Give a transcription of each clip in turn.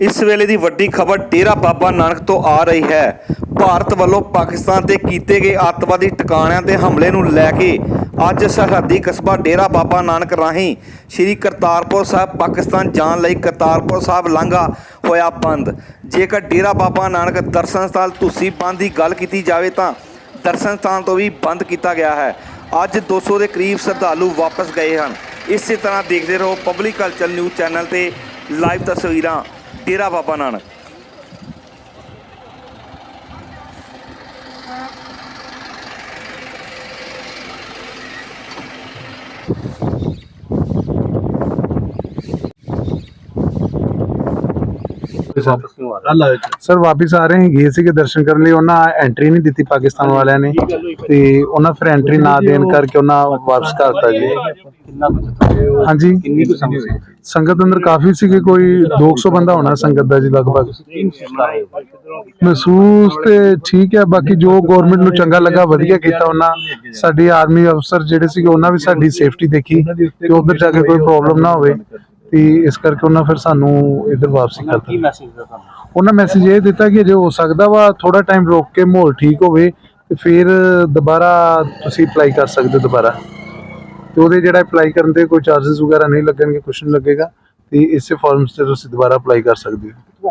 ਇਸ ਵੇਲੇ ਦੀ ਵੱਡੀ ਖਬਰ ਡੇਰਾ ਬਾਬਾ ਨਾਨਕ ਤੋਂ ਆ ਰਹੀ ਹੈ। ਭਾਰਤ ਵੱਲੋਂ ਪਾਕਿਸਤਾਨ ਤੇ ਕੀਤੇ ਗਏ ਅੱਤਵਾਦੀ ਟਿਕਾਣਿਆਂ ਤੇ ਹਮਲੇ ਨੂੰ ਲੈ ਕੇ ਅੱਜ ਸਰਹੱਦੀ ਕਸਬਾ ਡੇਰਾ ਬਾਬਾ ਨਾਨਕ ਰਾਹੀਂ ਸ੍ਰੀ ਕਰਤਾਰਪੁਰ ਸਾਹਿਬ, ਪਾਕਿਸਤਾਨ ਜਾਣ ਲਈ ਕਰਤਾਰਪੁਰ ਸਾਹਿਬ ਲਾਂਘਾ ਹੋਇਆ ਬੰਦ। ਜੇਕਰ ਡੇਰਾ ਬਾਬਾ ਨਾਨਕ ਦਰਸ਼ਨ ਸਥਾਨ ਤੁਸੀਂ ਬੰਦ ਦੀ ਗੱਲ ਕੀਤੀ ਜਾਵੇ ਤਾਂ ਦਰਸ਼ਨ ਸਥਾਨ ਤੋਂ ਵੀ ਬੰਦ ਕੀਤਾ ਗਿਆ ਹੈ। ਅੱਜ 200 ਦੇ ਕਰੀਬ ਸ਼ਰਧਾਲੂ ਵਾਪਸ ਗਏ ਹਨ। ਇਸੇ ਤਰ੍ਹਾਂ ਦੇਖਦੇ ਰਹੋ ਪਬਲਿਕ ਕਲਚਰ ਨਿਊਜ਼ ਚੈਨਲ ਤੇ ਲਾਈਵ ਤਸਵੀਰਾਂ। ਡੇਰਾ ਬਾਬਾ ਨਾਨਕ। ਸਰ। ਵਾਪਿਸ ਆ ਰਹੇ ਗਏ ਸੀਗੇ ਦਰਸ਼ਨ ਕਰਨ ਲਈ। ਉਹਨਾਂ ਐਂਟਰੀ ਨਹੀਂ ਦਿੱਤੀ ਪਾਕਿਸਤਾਨ ਵਾਲਿਆਂ ਨੇ। ਤੇ ਉਹਨਾਂ ਫਿਰ ਐਂਟਰੀ ਨਾ ਦੇਣ ਕਰਕੇ ਉਹਨਾਂ ਵਾਪਸ ਕਰਤਾ ਜੀ। ਹਾਂਜੀ। ਕਿੰਨੀ ਕੁ ਸੰਗਤ ਅੰਦਰ ਕਾਫੀ ਸੀਗੇ। ਕੋਈ 200 ਬੰਦਾ ਹੋਣਾ ਸੰਗਤ ਦਾ ਜੀ ਲਗਭਗ। ਮਹਿਸੂਸ ਤੇ ਠੀਕ ਹੈ। ਬਾਕੀ ਜੋ ਗਵਰਨਮੈਂਟ ਨੂੰ ਚੰਗਾ ਲੱਗਾ ਵਧੀਆ ਕੀਤਾ ਉਹਨਾਂ। ਸਾਡੀ ਆਰਮੀ ਅਫਸਰ ਜਿਹੜੇ ਸੀਗੇ ਉਹਨਾਂ ਵੀ ਸਾਡੀ ਸੇਫਟੀ ਦੇਖੀ। ਕਿ ਉਧਰ ਜਾ ਕੇ ਕੋਈ ਪ੍ਰੋਬਲਮ ਨਾ ਹੋਵੇ। ਤੇ ਇਸ ਕਰਕੇ ਉਹਨਾਂ ਫਿਰ ਸਾਨੂੰ ਇੱਧਰ ਵਾਪਸੀ ਕਰਤਾ। ਕੀ ਮੈਸੇਜ ਦਾ ਤੁਹਾਨੂੰ? ਉਹਨਾਂ ਮੈਸੇਜ ਇਹ ਦਿੱਤਾ ਕਿ ਜੇ ਹੋ ਸਕਦਾ ਵਾ ਥੋੜਾ ਟਾਈਮ ਰੋਕ ਕੇ ਮਾਹੌਲ ਠੀਕ ਹੋਵੇ ਤੇ ਫਿਰ ਦੁਬਾਰਾ ਤੁਸੀਂ ਅਪਲਾਈ ਕਰ ਸਕਦੇ ਹੋ ਦੁਬਾਰਾ। ਤੇ ਉਹਦੇ ਜਿਹੜਾ ਅਪਲਾਈ ਕਰਨ ਤੇ ਕੋਈ ਚਾਰजेस ਵਗੈਰਾ ਨਹੀਂ ਲੱਗਣਗੇ ਕੁਛ ਨਹੀਂ ਲੱਗੇਗਾ ਤੇ ਇਸੇ ਫਾਰਮਸ ਤੇ ਤੁਸੀਂ ਦੁਬਾਰਾ ਅਪਲਾਈ ਕਰ ਸਕਦੇ ਹੋ। ਕਿੱਥੋਂ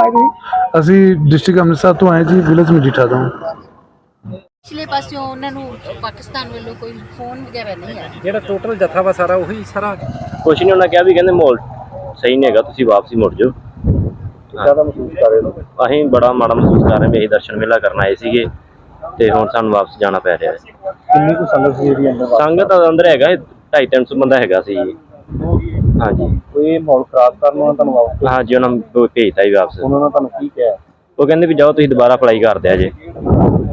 ਆਏ? ਤੁਸੀਂ? ਅਸੀਂ ਡਿਸਟ੍ਰਿਕਟ ਅੰਮ੍ਰਿਤਸਰ ਤੋਂ ਆਏ ਜੀ ਵਿਲੇਜ ਮਜੀਠਾ ਤੋਂ। ਪਿਛਲੇ ਪਾਸਿਓਂ ਉਹਨਾਂ ਨੂੰ ਪਾਕਿਸਤਾਨ ਵੱਲੋਂ ਕੋਈ ਫੋਨ ਵਗੈਰਾ ਨਹੀਂ ਆਇਆ। ਜਿਹੜਾ ਟੋਟਲ ਜਥਾ ਵਾ ਸਾਰਾ ਉਹੀ ਸਾਰਾ ਕੁਛ ਨਹੀਂ ਉਹਨਾਂ ਕਿਹਾ ਵੀ ਕਹਿੰਦੇ ਮਾਹੌਲ ਸਹੀ ਨਹੀਂ ਹੈਗਾ ਤੁਸੀਂ ਵਾਪਸੀ ਮੁੜ ਜਾਓ। ਜ਼ਿਆਦਾ ਮਹਿਸੂਸ ਕਰ ਰਹੇ ਹੋ ਅਸੀਂ ਬੜਾ ਮਾੜਾ ਮਹਿਸੂਸ ਕਰ ਰਹੇ ਹਾਂ ਵੀ ਅਸੀਂ ਦਰਸ਼ਨ ਮੇਲਾ ਕਰਨ ਆਏ ਸੀਗੇ ਤੇ ਹੁਣ ਸਾਨੂੰ ਵਾਪਸ ਜਾਣਾ ਪੈ ਰਿਹਾ ਹੈ। ਕਿੰਨੀ ਕੁ ਸੰਗਤ ਸੀ ਜਿਹੜੀ ਅੰਦਰ? ਸੰਗਤ ਅੰਦਰ ਹੈਗਾ 250 ਬੰਦਾ ਹੈਗਾ ਸੀ। ਜੀ ਹਾਂਜੀ। ਕੋਈ ਮਾਹੌਲ ਖਰਾਬ ਕਰਨ ਉਹਨਾਂ ਤੁਹਾਨੂੰ ਵਾਪਸ ਹਾਂਜੀ ਉਹਨਾਂ ਨੂੰ ਭੇਜਤਾ ਜੀ ਵਾਪਸ। ਉਹਨਾਂ ਨੇ ਤੁਹਾਨੂੰ ਕੀ ਕਿਹਾ? ਉਹ ਕਹਿੰਦੇ ਵੀ ਜਾਓ ਤੁਸੀਂ ਦੁਬਾਰਾ ਅਪਲਾਈ ਕਰ ਦਿਆ ਜੇ।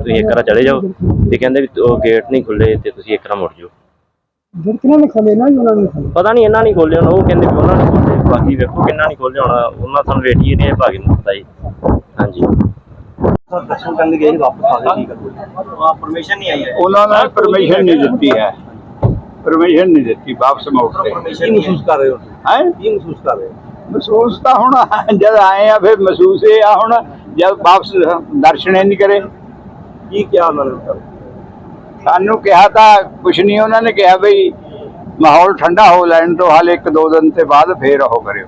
ਤੁਸੀਂ ਇੱਕ ਵਾਰ ਚਲੇ ਜਾਓ ਤੇ ਕਹਿੰਦੇ ਵੀ ਉਹ ਗੇਟ ਨਹੀਂ ਖੁੱਲੇ ਤੇ ਤੁਸੀਂ ਇੱਕ ਵਾਰ ਮੁੜ ਜਾਓ। ਕਿਹਨਾਂ ਨੇ ਖੋਲੇ ਨਾ ਉਹਨਾਂ ਨੇ ਖੋਲੇ ਪਤਾ ਨਹੀਂ ਇਹਨਾਂ ਨਹੀਂ ਖੋਲੇ ਹੁਣ ਉਹ ਕਹਿੰਦੇ ਵੀ ਉਹਨਾਂ ਨੇ ਖੋਲੇ ਬਾਕੀ ਵੇਖੋ ਕਿੰਨਾ ਨਹੀਂ ਖੋਲੇ ਹੋਣਾ ਉਹਨਾਂ ਸਾਨੂੰ ਵੇਟੀ ਨੇ ਭਾਗੀ ਨੂੰ ਪਤਾ ਜੀ ਹਾਂਜੀ। ਦਰਸ਼ਨ ਕਰਨ ਗਏ ਵਾਪਸ ਆ ਗਏ ਕੀ ਪਰਮਿਸ਼ਨ ਨਹੀਂ ਆਈ ਉਹਨਾਂ ਨੇ ਪਰਮਿਸ਼ਨ ਨਹੀਂ ਦਿੱਤੀ ਹੈ। ਪਰਮਿਸ਼ਨ ਨਹੀਂ ਦਿੱਤੀ ਵਾਪਸ ਮੋੜ ਤੇ ਕੀ ਮਹਿਸੂਸ ਕਰ ਰਹੇ ਹੋ ਹੈ? ਕੀ ਮਹਿਸੂਸ ਕਰ ਰਹੇ ਹੋ? ਮਹਿਸੂਸ ਤਾਂ ਹੁਣ ਜਦ ਆਏ ਆ ਫਿਰ ਮਹਿਸੂਸ ਇਹ ਆ ਹੁਣ ਜਦ ਵਾਪਸ ਦਰਸ਼ਨ ਹੀ ਨਹੀਂ ਕਰੇ। ਕੀ ਕਿਹਾ ਉਹਨਾਂ ਨੇ ਤੁਹਾਨੂੰ? ਸਾਨੂੰ ਕਿਹਾ ਤਾਂ ਕੁਛ ਨਹੀਂ, ਉਹਨਾਂ ਨੇ ਕਿਹਾ ਬਈ ਮਾਹੌਲ ਠੰਡਾ ਹੋ ਲੈਣ ਤੋਂ, ਹਾਲੇ ਇੱਕ ਦੋ ਦਿਨ ਤੇ ਬਾਅਦ ਫੇਰ ਉਹ ਕਰਿਓ